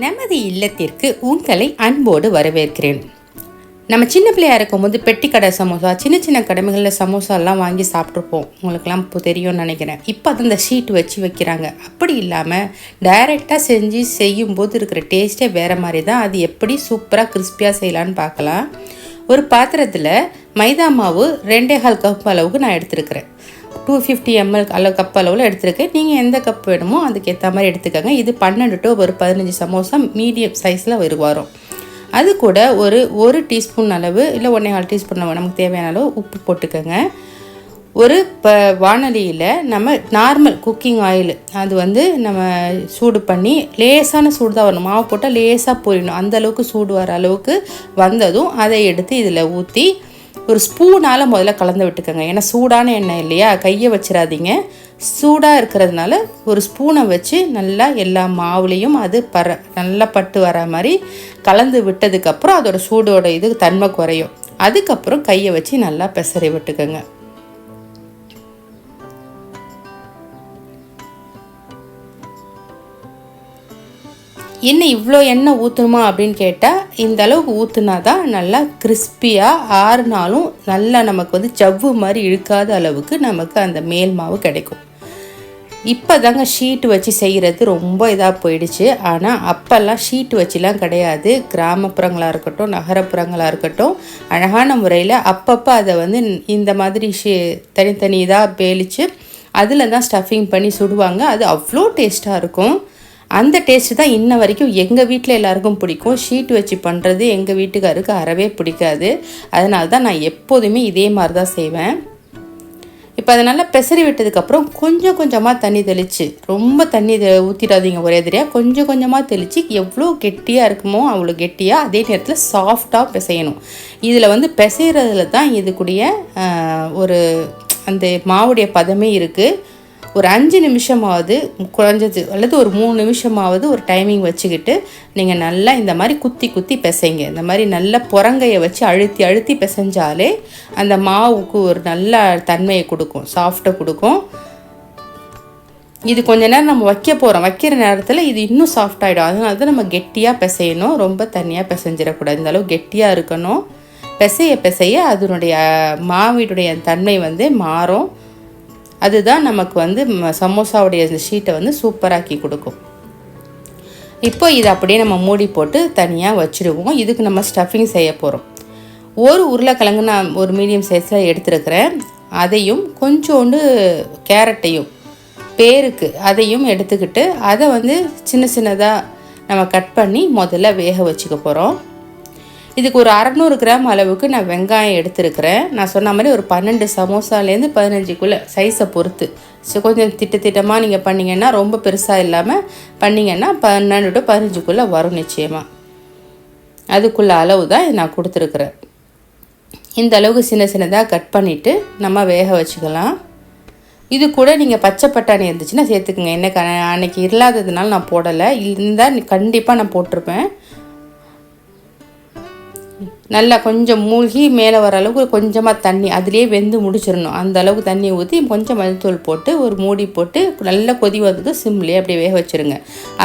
நமது இல்லத்திற்கு உங்களை அன்போடு வரவேற்கிறேன். நம்ம சின்ன பிள்ளையா இருக்கும்போது பெட்டி கடை சமோசா சின்ன சின்ன கடமைகளில் சமோசாலாம் வாங்கி சாப்பிட்ருப்போம் உங்களுக்கெல்லாம் இப்போ தெரியும்னு நினைக்கிறேன். இப்போ அது இந்த ஷீட் வச்சு வைக்கிறாங்க. அப்படி இல்லாமல் டைரெக்டாக செஞ்சு செய்யும்போது இருக்கிற டேஸ்ட்டே வேறு மாதிரி தான். அது எப்படி சூப்பராக கிறிஸ்பியாக செய்யலான்னு பார்க்கலாம். ஒரு பாத்திரத்தில் மைதா மாவு ரெண்டே கால் கப் அளவுக்கு நான் எடுத்துருக்கிறேன். டூ ஃபிஃப்டி எம்எல் அளவு கப் அளவில் எடுத்திருக்கேன். நீங்கள் எந்த கப் வேணுமோ அதுக்கு ஏற்ற மாதிரி எடுத்துக்கோங்க. இது பன்னெண்டு டு ஒரு பதினஞ்சு சமோசா மீடியம் சைஸில் ஒரு வரும். அது கூட ஒரு ஒரு டீஸ்பூன் அளவு இல்லை ஒன்றே கால் டீஸ்பூன் அளவு நமக்கு தேவையான அளவு உப்பு போட்டுக்கோங்க. ஒரு ப வானலியில் நம்ம நார்மல் குக்கிங் ஆயில் அது வந்து நம்ம சூடு பண்ணி லேசான சூடு தான் வரணும். மாவு போட்டால் லேசாக பொரியணும். அந்த அளவுக்கு சூடு வர அளவுக்கு வந்ததும் அதை எடுத்து இதில் ஊற்றி ஒரு ஸ்பூனால் முதல்ல கலந்து விட்டுக்கோங்க. ஏன்னா சூடான எண்ணெய் இல்லையா? கையை வச்சிடாதீங்க. சூடாக இருக்கிறதுனால ஒரு ஸ்பூனை வச்சு நல்லா எல்லா மாவுலேயும் அது பர நல்லா பட்டு வர மாதிரி கலந்து விட்டதுக்கப்புறம் அதோட சூடோட இது தன்மை குறையும். அதுக்கப்புறம் கையை வச்சு நல்லா பெசரி விட்டுக்கோங்க. எண்ணெய் இவ்வளோ எண்ணெய் ஊற்றணுமா அப்படின்னு கேட்டால் இந்த அளவுக்கு ஊற்றுனா தான் நல்லா கிறிஸ்பியாக ஆறுனாலும் நல்லா நமக்கு வந்து ஜவ்வு மாதிரி இழுக்காத அளவுக்கு நமக்கு அந்த மேல் மாவு கிடைக்கும். இப்போ தாங்க ஷீட்டு வச்சு செய்கிறது ரொம்ப இதாக போயிடுச்சு. ஆனால் அப்போல்லாம் ஷீட்டு வச்சுலாம் கிடையாது. கிராமப்புறங்களாக இருக்கட்டும் நகரப்புறங்களாக இருக்கட்டும் அழகான முறையில் அப்பப்போ அதை வந்து இந்த மாதிரி ஷீ தனித்தனி இதாக பேலிச்சு அதில் தான் ஸ்டஃபிங் பண்ணி சுடுவாங்க. அது அவ்வளோ டேஸ்ட்டாக இருக்கும். அந்த டேஸ்ட்டு தான் இன்ன வரைக்கும் எங்கள் வீட்டில் எல்லாருக்கும் பிடிக்கும். ஷீட் வச்சு பண்ணுறது எங்கள் வீட்டுக்காருக்கு அறவே பிடிக்காது. அதனால தான் நான் எப்போதுமே இதே மாதிரி தான் செய்வேன். இப்போ அதை நல்லா பெசரி விட்டதுக்கப்புறம் கொஞ்சம் கொஞ்சமாக தண்ணி தெளித்து ரொம்ப தண்ணி ஊற்றிடாதீங்க ஒரே தெரியாக கொஞ்சம் கொஞ்சமாக தெளித்து எவ்வளோ கெட்டியாக இருக்குமோ அவ்வளோ கெட்டியாக அதே நேரத்தில் சாஃப்டாக பிசையணும். இதில் வந்து பிசைகிறதுல தான் இதுக்குடைய ஒரு அந்த மாவுடைய பதமே இருக்குது ஒரு அஞ்சு நிமிஷமாவது குறைஞ்சது அல்லது ஒரு மூணு நிமிஷமாவது ஒரு டைமிங் வச்சுக்கிட்டு நீங்கள் நல்லா இந்த மாதிரி குத்தி குத்தி பிசைங்க. இந்த மாதிரி நல்ல புறங்கையை வச்சு அழுத்தி அழுத்தி பிசைஞ்சாலே அந்த மாவுக்கு ஒரு நல்ல தன்மையை கொடுக்கும் சாஃப்டை கொடுக்கும். இது கொஞ்ச நேரம் நம்ம வைக்க போகிறோம் வைக்கிற நேரத்தில் இது இன்னும் சாஃப்ட் ஆகிடும் அதனால தான் நம்ம கெட்டியாக பிசையணும். ரொம்ப தனியாக பிசைஞ்சிடக்கூடாது. இந்த அளவு கெட்டியாக இருக்கணும். பிசைய பிசைய அதனுடைய மாவீடுடைய தன்மை வந்து மாறும். அதுதான் நமக்கு வந்து சமோசாவுடைய அந்த ஷீட்டை வந்து சூப்பராக்கி கொடுக்கும். இப்போ இதை அப்படியே நம்ம மூடி போட்டு தனியாக வச்சுடுவோம். இதுக்கு நம்ம ஸ்டஃபிங் செய்ய போகிறோம் ஒரு உருளைக்கிழங்கு நான் ஒரு மீடியம் சைஸில் எடுத்துருக்கிறேன். அதையும் கொஞ்சோண்டு கேரட்டையும் பேருக்கு அதையும் எடுத்துக்கிட்டு அதை வந்து சின்ன சின்னதாக நம்ம கட் பண்ணி முதல்ல வேக வச்சுக்க போகிறோம் இதுக்கு ஒரு அறநூறு கிராம் அளவுக்கு நான் வெங்காயம் எடுத்துருக்கிறேன். நான் சொன்ன மாதிரி ஒரு பன்னெண்டு சமோசாலேருந்து பதினஞ்சுக்குள்ளே சைஸை பொறுத்து. ஸோ கொஞ்சம் திட்ட திட்டமாக நீங்கள் பண்ணிங்கன்னா ரொம்ப பெருசாக இல்லாமல் பண்ணிங்கன்னா பன்னெண்டு டு பதினஞ்சுக்குள்ளே வரும் நிச்சயமாக அதுக்குள்ள அளவு தான் நான் கொடுத்துருக்குறேன். இந்த அளவுக்கு சின்ன சின்னதாக கட் பண்ணிவிட்டு நம்ம வேக வச்சுக்கலாம். இது கூட நீங்கள் பச்சை பட்டாணி இருந்துச்சுன்னா சேர்த்துக்குங்க. என்ன அன்னைக்கு இல்லாததுனால நான் போடலை. இருந்தால் கண்டிப்பாக நான் போட்டிருப்பேன். நல்லா கொஞ்சம் மூழ்கி மேலே வர அளவுக்கு கொஞ்சமாக தண்ணி அதிலே வெந்து முடிச்சிடணும். அந்த அளவுக்கு தண்ணி ஊற்றி கொஞ்சம் மஞ்சத்தூள் போட்டு ஒரு மூடி போட்டு நல்லா கொதி வந்தது சிம்லேயே அப்படியே வேக வச்சுருங்க.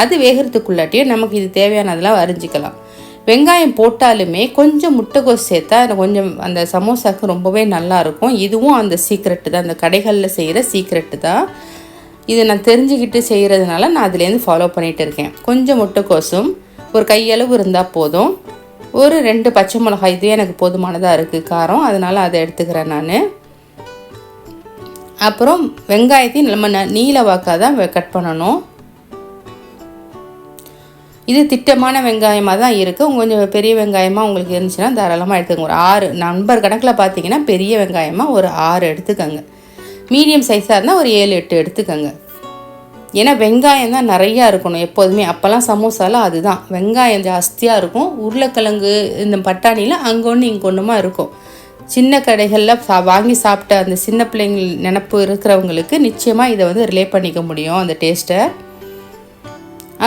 அது வேகிறதுக்குள்ளாட்டியும் நமக்கு இது தேவையானதெல்லாம் அரிஞ்சிக்கலாம் வெங்காயம் போட்டாலுமே கொஞ்சம் முட்டைகோஸ் சேர்த்தா கொஞ்சம் அந்த சமோசாவுக்கு ரொம்பவே நல்லாயிருக்கும். இதுவும் அந்த சீக்ரெட்டு தான். அந்த கடைகளில் செய்கிற சீக்ரெட்டு தான். இதை நான் தெரிஞ்சுக்கிட்டு செய்கிறதுனால நான் அதுலேருந்து ஃபாலோ பண்ணிகிட்டு இருக்கேன். கொஞ்சம் முட்டைக்கோசும் ஒரு கையளவு இருந்தால் போதும். ஒரு ரெண்டு பச்சை மிளகாய் இதுவே எனக்கு போதுமானதாக இருக்குது காரம். அதனால் அதை எடுத்துக்கிறேன் நான். அப்புறம் வெங்காயத்தையும் நம்ம ந நீல வாக்காக தான் கட் பண்ணணும். இது திட்டமான வெங்காயமாக தான் இருக்குது கொஞ்சம் பெரிய வெங்காயமாக உங்களுக்கு இருந்துச்சுன்னா தாராளமாக எடுத்துக்கோங்க. ஒரு ஆறு நண்பர் கணக்கில் பார்த்தீங்கன்னா பெரிய வெங்காயமாக ஒரு ஆறு எடுத்துக்கோங்க. மீடியம் சைஸாக இருந்தால் ஒரு ஏழு எட்டு எடுத்துக்கோங்க. ஏன்னா வெங்காயம் தான் நிறையா இருக்கணும் எப்போதுமே. அப்போல்லாம் சமோசாலாம் அதுதான். வெங்காயம் ஜாஸ்தியாக இருக்கும். உருளைக்கிழங்கு இந்த பட்டாணியில் அங்கே ஒன்று இங்கே ஒன்றுமா இருக்கும். சின்ன கடைகளில் சா வாங்கி சாப்பிட்ட அந்த சின்ன பிள்ளைங்கள் நினப்பு இருக்கிறவங்களுக்கு நிச்சயமாக இதை வந்து ரிலே பண்ணிக்க முடியும் அந்த டேஸ்ட்டை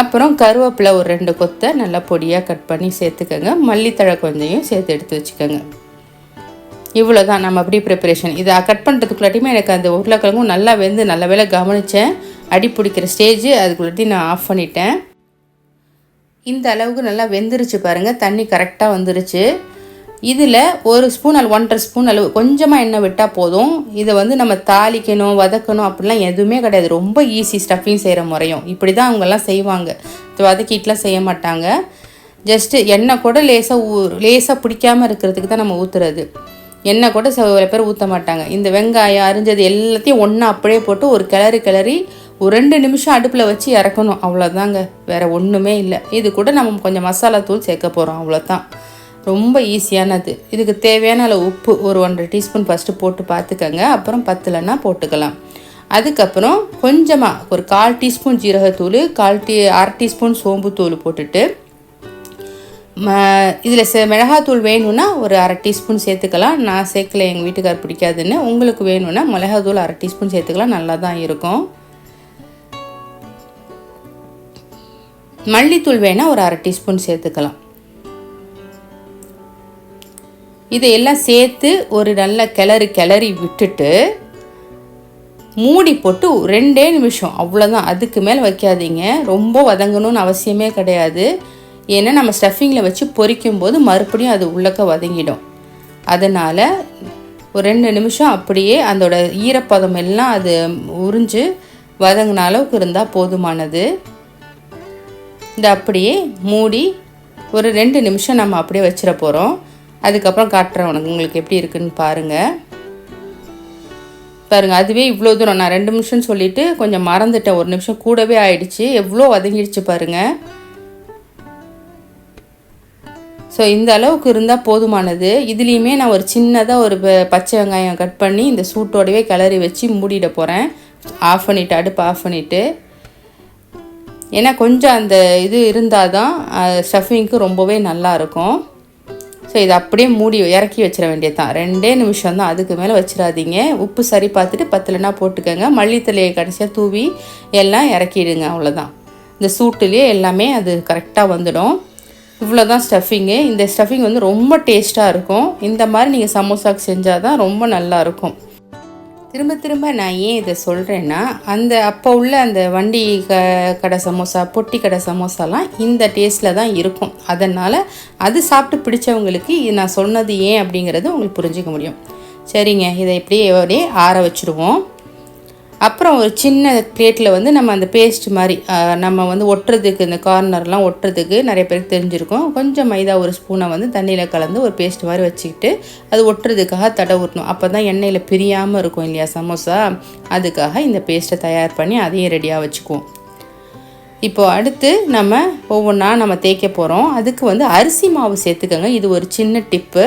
அப்புறம் கருவேப்பிலை ஒரு ரெண்டு கொத்தை நல்லா பொடியாக கட் பண்ணி சேர்த்துக்கோங்க. மல்லித்தழை கொஞ்சையும் சேர்த்து எடுத்து வச்சுக்கோங்க. இவ்வளோ தான் நம்ம அப்படி ப்ரிப்பரேஷன் இதை கட் பண்ணுறதுக்குள்ளாட்டியுமே எனக்கு அந்த உருளைக்கிழங்கும் நல்லா வெந்து நல்ல வேலை கவனித்தேன் அடி பிடிக்கிற ஸ்டேஜ் அதுக்குள்ளாட்டி நான் ஆஃப் பண்ணிட்டேன். இந்த அளவுக்கு நல்லா வெந்துருச்சு பாருங்கள் தண்ணி கரெக்டாக வந்துருச்சு. இதில் ஒரு ஸ்பூன் அல்ல ஒன்றரை ஸ்பூன் அளவு கொஞ்சமாக எண்ணெய் விட்டால் போதும். இதை வந்து நம்ம தாளிக்கணும் வதக்கணும் அப்படிலாம் எதுவுமே கிடையாது. ரொம்ப ஈஸி ஸ்டஃபிங் செய்கிற முறையும். இப்படி தான் அவங்கெல்லாம் செய்வாங்க. வதக்கிட்டுலாம் செய்ய மாட்டாங்க. ஜஸ்ட்டு எண்ணெய் கூட லேசாக ஊ லேசாக பிடிக்காமல் இருக்கிறதுக்கு தான் நம்ம ஊற்றுறது எண்ணெய் கூட சில பேர் ஊற்ற மாட்டாங்க. இந்த வெங்காயம் அரிஞ்சது எல்லாத்தையும் ஒன்றா அப்படியே போட்டு ஒரு கிளறி கிளறி ஒரு ரெண்டு நிமிஷம் அடுப்பில் வச்சு இறக்கணும். அவ்வளோதாங்க வேறு ஒன்றுமே இல்லை. இது கூட நம்ம கொஞ்சம் மசாலா தூள் சேர்க்க போகிறோம் அவ்வளோதான் ரொம்ப ஈஸியானது. இதுக்கு தேவையான அளவு உப்பு ஒரு ஒன்றரை டீஸ்பூன் ஃபஸ்ட்டு போட்டு பார்த்துக்கங்க. அப்புறம் பத்தலைன்னா போட்டுக்கலாம். அதுக்கப்புறம் கொஞ்சமாக ஒரு கால் டீஸ்பூன் ஜீரகத்தூள் கால் டீ அரை டீஸ்பூன் சோம்புத்தூள் போட்டுட்டு ம இதில் சே மிளகாத்தூள் வேணும்னா ஒரு அரை டீஸ்பூன் சேர்த்துக்கலாம். நான் சேர்க்கல எங்கள் வீட்டுக்கார் பிடிக்காதுன்னு. உங்களுக்கு வேணும்னா மிளகாத்தூள் அரை டீஸ்பூன் சேர்த்துக்கலாம். நல்லா தான் இருக்கும். மல்லித்தூள் வேணால் ஒரு அரை டீஸ்பூன் சேர்த்துக்கலாம். இதையெல்லாம் சேர்த்து ஒரு நல்ல கிளறி கிளறி விட்டுட்டு மூடி போட்டு ரெண்டே நிமிஷம். அவ்வளோதான் அதுக்கு மேலே வைக்காதீங்க. ரொம்ப வதங்கணும்னு அவசியமே கிடையாது. ஏன்னா நம்ம ஸ்டஃபிங்கில் வச்சு பொரிக்கும் போது மறுபடியும் அது உள்ளக்க வதங்கிடும். அதனால் ஒரு ரெண்டு நிமிஷம் அப்படியே அதோட ஈரப்பதம் எல்லாம் அது உறிஞ்சு வதங்கின அளவுக்கு இருந்தால் போதுமானது. இந்த அப்படியே மூடி ஒரு ரெண்டு நிமிஷம் நம்ம அப்படியே வச்சிட போகிறோம் அதுக்கப்புறம் காட்டுறேன் உனக்கு உங்களுக்கு எப்படி இருக்குன்னு பாருங்கள் பாருங்கள் அதுவே இவ்வளோ தூரம். நான் ரெண்டு நிமிஷம் சொல்லிவிட்டு கொஞ்சம் மறந்துட்டேன். ஒரு நிமிஷம் கூடவே ஆயிடுச்சு. எவ்வளோ வதங்கிடுச்சு பாருங்கள் ஸோ இந்த அளவுக்கு இருந்தால் போதுமானது. இதுலேயுமே நான் ஒரு சின்னதாக ஒரு பச்சை வெங்காயம் கட் பண்ணி இந்த சூட்டோடவே கிளறி வச்சு மூடிட போகிறேன் ஆஃப் பண்ணிவிட்டு அடுப்பு ஆஃப் பண்ணிவிட்டு ஏன்னா கொஞ்சம் அந்த இது இருந்தால் தான் ஸ்டஃபிங்க்கு ரொம்பவே நல்லாயிருக்கும். ஸோ இதை அப்படியே மூடி இறக்கி வச்சிட வேண்டியது தான் ரெண்டே நிமிஷம் தான் அதுக்கு மேலே வச்சிடாதீங்க. உப்பு சரி பார்த்துட்டு பத்துலனா போட்டுக்கோங்க. மல்லித்தலையை கடைசியாக தூவி எல்லாம் இறக்கிடுங்க அவ்வளோதான் இந்த சூட்டுலேயே எல்லாமே அது கரெக்டாக வந்துடும். இவ்வளோ தான் ஸ்டஃபிங்கு இந்த ஸ்டஃபிங் வந்து ரொம்ப டேஸ்ட்டாக இருக்கும். இந்த மாதிரி நீங்கள் சமோசாக்கு செஞ்சால் தான் ரொம்ப நல்லாயிருக்கும். திரும்ப திரும்ப நான் ஏன் இதை சொல்கிறேன்னா அந்த அப்போ உள்ள அந்த வண்டி க கடை சமோசா பொட்டி கடை சமோசாலாம் இந்த டேஸ்ட்டில் தான் இருக்கும். அதனால் அது சாப்பிட்டு பிடிச்சவங்களுக்கு இது நான் சொன்னது ஏன் அப்படிங்கிறது உங்களுக்கு புரிஞ்சிக்க முடியும். சரிங்க இதை இப்படியே அப்படியே ஆற வச்சுருவோம். அப்புறம் ஒரு சின்ன பிளேட்டில் வந்து நம்ம அந்த பேஸ்ட் மாதிரி நம்ம வந்து ஒட்டுறதுக்கு இந்த கார்னர்லாம் ஒட்டுறதுக்கு நிறைய பேருக்கு தெரிஞ்சிருக்கும். கொஞ்சம் மைதா ஒரு ஸ்பூனை வந்து தண்ணியில் கலந்து ஒரு பேஸ்ட் மாதிரி வச்சுக்கிட்டு அது ஒட்டுறதுக்காக தடை ஊட்டணும் அப்போ தான் எண்ணெயில் பிரியாமல் இருக்கும் இல்லையா சமோசா? அதுக்காக இந்த பேஸ்ட்டை தயார் பண்ணி அதையும் ரெடியாக வச்சுக்குவோம். இப்போது அடுத்து நம்ம ஒவ்வொன்றா நம்ம தேய்க்க போகிறோம் அதுக்கு வந்து அரிசி மாவு சேர்த்துக்கோங்க. இது ஒரு சின்ன டிப்பு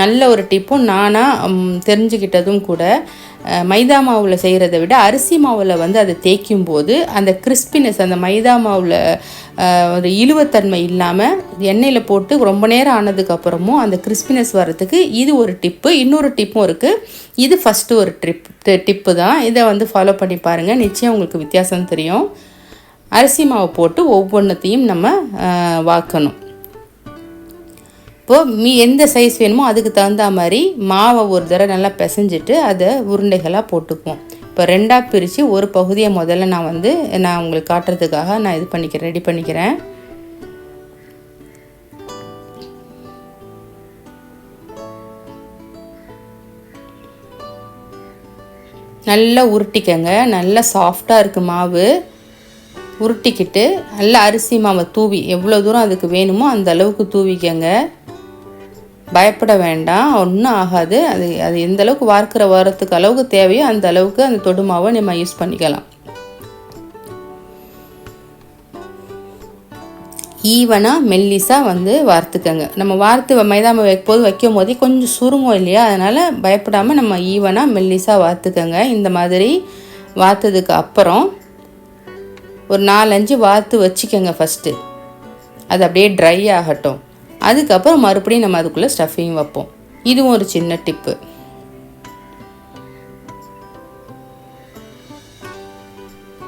நல்ல ஒரு டிப்பும் நானாக தெரிஞ்சுக்கிட்டதும் கூட. மைதா மாவில் செய்கிறத விட அரிசி மாவில் வந்து அதை தேய்க்கும் போது அந்த கிறிஸ்பினஸ் அந்த மைதா மாவில் ஒரு இழுவத்தன்மை இல்லாமல் எண்ணெயில் போட்டு ரொம்ப நேரம் ஆனதுக்கப்புறமும் அந்த கிறிஸ்பினஸ் வர்றதுக்கு இது ஒரு டிப்பு இன்னொரு டிப்பும் இருக்குது இது ஃபஸ்ட்டு ஒரு ட்ரிப் டிப்பு தான். இதை வந்து ஃபாலோ பண்ணி பாருங்கள் நிச்சயம் உங்களுக்கு வித்தியாசம் தெரியும். அரிசி மாவு போட்டு ஒவ்வொன்றத்தையும் நம்ம வாக்கணும். இப்போது மீ எந்த சைஸ் வேணுமோ அதுக்கு தகுந்த மாதிரி மாவை ஒரு தடவை நல்லா பிசைஞ்சிட்டு அதை உருண்டைகளாக போட்டுக்குவோம். இப்போ ரெண்டாக பிரித்து ஒரு பகுதியை முதல்ல நான் வந்து நான் உங்களுக்கு காட்டுறதுக்காக நான் இது பண்ணிக்கிறேன் ரெடி பண்ணிக்கிறேன். நல்லா உருட்டிக்கங்க. நல்லா சாஃப்டாக இருக்குது மாவு. உருட்டிக்கிட்டு நல்லா அரிசி மாவை தூவி எவ்வளோ தூரம் அதுக்கு வேணுமோ அந்த அளவுக்கு தூவிக்கங்க. பயப்பட வேண்டாம். ஒன்றும் ஆகாது. அது அது எந்த அளவுக்கு வார்க்கிற வரத்துக்கு அளவுக்கு தேவையோ அந்த அளவுக்கு அந்த தொடுமாவை நம்ம யூஸ் பண்ணிக்கலாம். ஈவனாக மெல்லிஸாக வந்து வார்த்துக்கங்க. நம்ம வார்த்து மைதாமை வைக்கும்போது வைக்கும் போதே கொஞ்சம் சுருங்கும் இல்லையா? அதனால் பயப்படாமல் நம்ம ஈவனாக மெல்லிஸாக வார்த்துக்கங்க. இந்த மாதிரி வார்த்ததுக்கு அப்புறம் ஒரு நாலஞ்சு வார்த்து வச்சுக்கோங்க ஃபஸ்ட்டு அது அப்படியே ட்ரை ஆகட்டும். அதுக்கப்புறம் மறுபடியும் நம்ம அதுக்குள்ளே ஸ்டஃபிங் வைப்போம். இதுவும் ஒரு சின்ன டிப்பு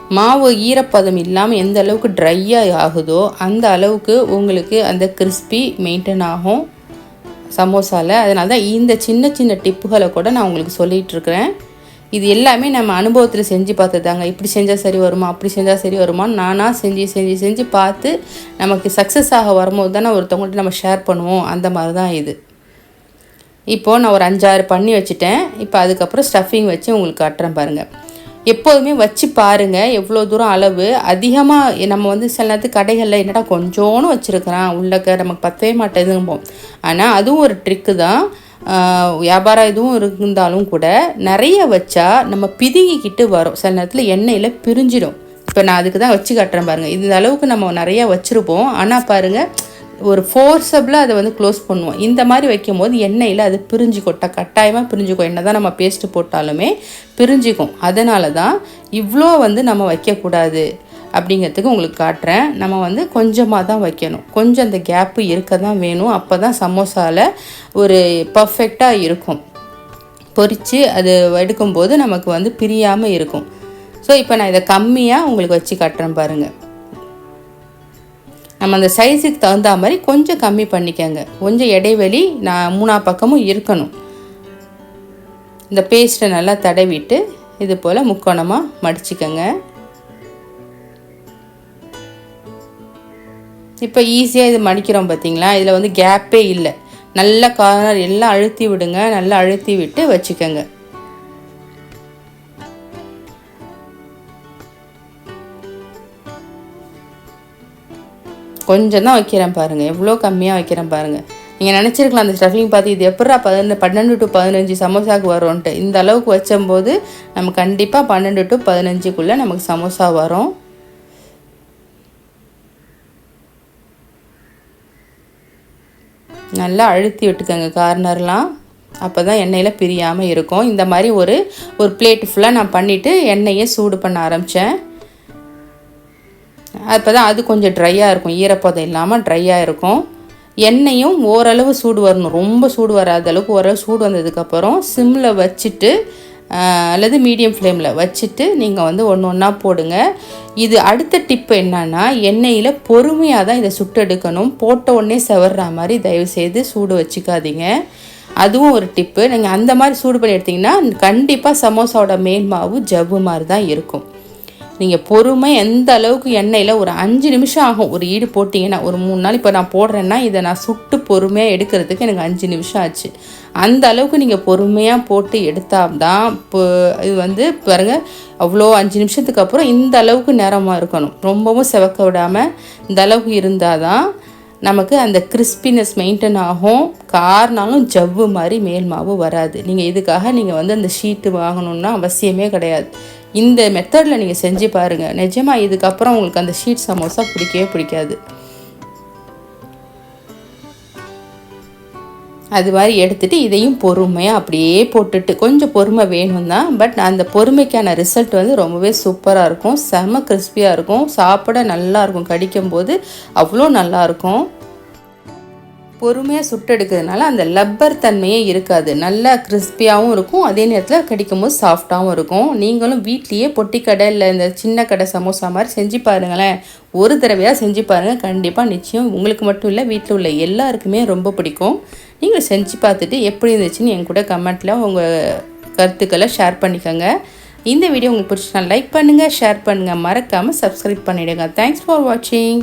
மாவு ஈரப்பதம் இல்லாமல் எந்த அளவுக்கு ட்ரையாக ஆகுதோ அந்த அளவுக்கு உங்களுக்கு அந்த கிறிஸ்பி மெயின்டைன் ஆகும் சமோசாவில் அதனால தான் இந்த சின்ன சின்ன டிப்புகளை கூட நான் உங்களுக்கு சொல்லிகிட்ருக்கிறேன் இது எல்லாமே நம்ம அனுபவத்தில் செஞ்சு பார்த்துதாங்க. இப்படி செஞ்சால் சரி வருமா? அப்படி செஞ்சால் சரி வருமா? நானாக செஞ்சு செஞ்சு செஞ்சு பார்த்து நமக்கு சக்ஸஸ் ஆக வரும்போது தானே ஒருத்தவங்கள்ட்ட நம்ம ஷேர் பண்ணுவோம். அந்த மாதிரி தான் இது. இப்போது நான் ஒரு அஞ்சாறு பண்ணி வச்சுட்டேன். இப்போ அதுக்கப்புறம் ஸ்டஃபிங் வச்சு உங்களுக்கு காட்டுறேன் பாருங்கள் எப்போதுமே வச்சு பாருங்கள் எவ்வளோ தூரம் அளவு. அதிகமாக நம்ம வந்து சில நேரத்துக்கு கடைகளில் என்னடா கொஞ்சோன்னு வச்சுருக்கிறான். உள்ளக்க நமக்கு பத்தவே மாட்டேதும்போம் ஆனால் அதுவும் ஒரு ட்ரிக்கு தான். வியாபாரம் எதுவும் இருந்தாலும் கூட நிறைய வச்சா நம்ம பிதுங்கிக்கிட்டு வரும். சில நேரத்தில் எண்ணெயில் பிரிஞ்சிடும். இப்போ நான் அதுக்கு தான் வச்சு காட்டுறேன் பாருங்கள் இந்த அளவுக்கு நம்ம நிறையா வச்சுருப்போம். ஆனால் பாருங்கள் ஒரு ஃபோர்ஸபிளாக அதை வந்து க்ளோஸ் பண்ணுவோம். இந்த மாதிரி வைக்கும் போது எண்ணெயில் அது பிரிஞ்சுக்கொட்டா கட்டாயமாக பிரிஞ்சுக்கும். என்ன தான் நம்ம பேஸ்ட்டு போட்டாலுமே பிரிஞ்சிக்கும். அதனால தான் இவ்வளோ வந்து நம்ம வைக்கக்கூடாது. அப்படிங்கிறதுக்கு உங்களுக்கு காட்டுறேன். நம்ம வந்து கொஞ்சமாக தான் வைக்கணும். கொஞ்சம் அந்த கேப்பு இருக்க தான் வேணும். அப்போ தான் சமோசாவில் ஒரு பர்ஃபெக்டாக இருக்கும். பொறித்து அது எடுக்கும்போது நமக்கு வந்து பிரியாமல் இருக்கும். ஸோ இப்போ நான் இதை கம்மியாக உங்களுக்கு வச்சு காட்டுறேன் பாருங்கள் நம்ம அந்த சைஸுக்கு தகுந்த மாதிரி கொஞ்சம் கம்மி பண்ணிக்கோங்க. கொஞ்சம் இடைவெளி நான் மூணா பக்கமும் இருக்கணும். இந்த பேஸ்ட்டை நல்லா தடவிட்டு இது போல் முக்கோணமாக மடிச்சிக்கோங்க. இப்போ ஈஸியாக இது மடிக்கிறோம் பார்த்தீங்களா இதில் வந்து கேப்பே இல்லை. நல்ல கார்னர் எல்லாம் அழுத்தி விடுங்க. நல்லா அழுத்தி விட்டு வச்சுக்கோங்க. கொஞ்சம் தான் வைக்கிறேன் பாருங்கள் எவ்வளோ கம்மியாக வைக்கிறேன் பாருங்கள் நீங்கள் நினச்சிருக்கலாம் அந்த ஸ்டஃபிங் பார்த்து இது எப்படா பதினெண்டு பன்னெண்டு டு பதினஞ்சு சமோசாவுக்கு வரும்ன்ட்டு. இந்த அளவுக்கு வச்சும்போது நம்ம கண்டிப்பாக பன்னெண்டு டு பதினஞ்சுக்குள்ளே நமக்கு சமோசா வரும். நல்லா அழுத்தி விட்டுக்கோங்க கார்னர்லாம். அப்போ தான் எண்ணெயில் பிரியாமல் இருக்கும். இந்த மாதிரி ஒரு ஒரு பிளேட்டு ஃபுல்லாக நான் பண்ணிவிட்டு எண்ணெயை சூடு பண்ண ஆரம்பித்தேன் அப்போ தான் அது கொஞ்சம் ட்ரையாக இருக்கும். ஈரப்பதம் இல்லாமல் ட்ரையாக இருக்கும். எண்ணெயும் ஓரளவு சூடு வரணும். ரொம்ப சூடு வராத அளவுக்கு ஓரளவு சூடு வந்ததுக்கப்புறம் சிம்மில் வச்சுட்டு அல்லது மீடியம் ஃப்ளேமில் வச்சுட்டு நீங்கள் வந்து ஒன்று ஒன்றா போடுங்க. இது அடுத்த டிப்பு என்னன்னா எண்ணெயில் பொறுமையாக தான் இதை சுட்டு எடுக்கணும். போட்ட உடனே செவர்ற மாதிரி தயவுசெய்து சூடு வச்சுக்காதீங்க. அதுவும் ஒரு டிப்பு. நீங்கள் அந்த மாதிரி சூடு பண்ணி எடுத்திங்கன்னா கண்டிப்பாக சமோசாவோட மேல் மாவு ஜவ்வு மாதிரி தான் இருக்கும். நீங்கள் பொறுமை எந்த அளவுக்கு எண்ணெயில் ஒரு அஞ்சு நிமிஷம் ஆகும். ஒரு ஈடு போட்டிங்கன்னா ஒரு மூணு நாள் இப்போ நான் போடுறேன்னா இதை நான் சுட்டு பொறுமையாக எடுக்கிறதுக்கு எனக்கு அஞ்சு நிமிஷம் ஆச்சு. அந்த அளவுக்கு நீங்கள் பொறுமையாக போட்டு எடுத்தால் தான் இப்போ இது வந்து பாருங்கள் அவ்வளோ அஞ்சு நிமிஷத்துக்கு அப்புறம் இந்த அளவுக்கு நேரமாக இருக்கணும். ரொம்பவும் செவக்க விடாமல் இந்த அளவுக்கு இருந்தால் தான் நமக்கு அந்த கிறிஸ்பினஸ் மெயின்டைன் ஆகும். கார்னாலும் ஜவ்வு மாதிரி மேல் மாவு வராது. நீங்கள் இதுக்காக நீங்கள் வந்து அந்த ஷீட்டு வாங்கணுன்னா அவசியமே கிடையாது. இந்த மெத்தடில் நீங்கள் செஞ்சு பாருங்கள் நிஜமாக இதுக்கப்புறம் உங்களுக்கு அந்த ஷீட் சமோசா பிடிக்கவே பிடிக்காது. அது மாதிரி எடுத்துகிட்டு இதையும் பொறுமையாக அப்படியே போட்டுட்டு கொஞ்சம் பொறுமை வேணும் தான் பட் அந்த பொறுமைக்கான ரிசல்ட் வந்து ரொம்பவே சூப்பராக இருக்கும். செம கிறிஸ்பியாக இருக்கும். சாப்பிட நல்லாயிருக்கும் கடிக்கும் போது அவ்வளோ நல்லாயிருக்கும் பொறுமையாக சுட்டெடுக்கிறதுனால அந்த லப்பர் தன்மையே இருக்காது. நல்லா கிறிஸ்பியாகவும் இருக்கும். அதே நேரத்தில் கிடைக்கும் போது சாஃப்டாகவும் இருக்கும். நீங்களும் வீட்லேயே பொட்டி கடை இல்லை இந்த சின்ன கடை சமோசா மாதிரி செஞ்சு பாருங்களேன். ஒரு தடவையாக செஞ்சு பாருங்கள் கண்டிப்பாக நிச்சயம் உங்களுக்கு மட்டும் இல்லை வீட்டில் உள்ள எல்லாருக்குமே ரொம்ப பிடிக்கும். நீங்கள் செஞ்சு பார்த்துட்டு எப்படி இருந்துச்சுன்னு என் கூட கமெண்ட்டில் உங்கள் கருத்துக்களை ஷேர் பண்ணிக்கோங்க. இந்த வீடியோ உங்களுக்கு பிடிச்சினா லைக் பண்ணுங்கள் ஷேர் பண்ணுங்கள் மறக்காமல் சப்ஸ்கிரைப் பண்ணிவிடுங்க தேங்க்ஸ் ஃபார் வாட்சிங்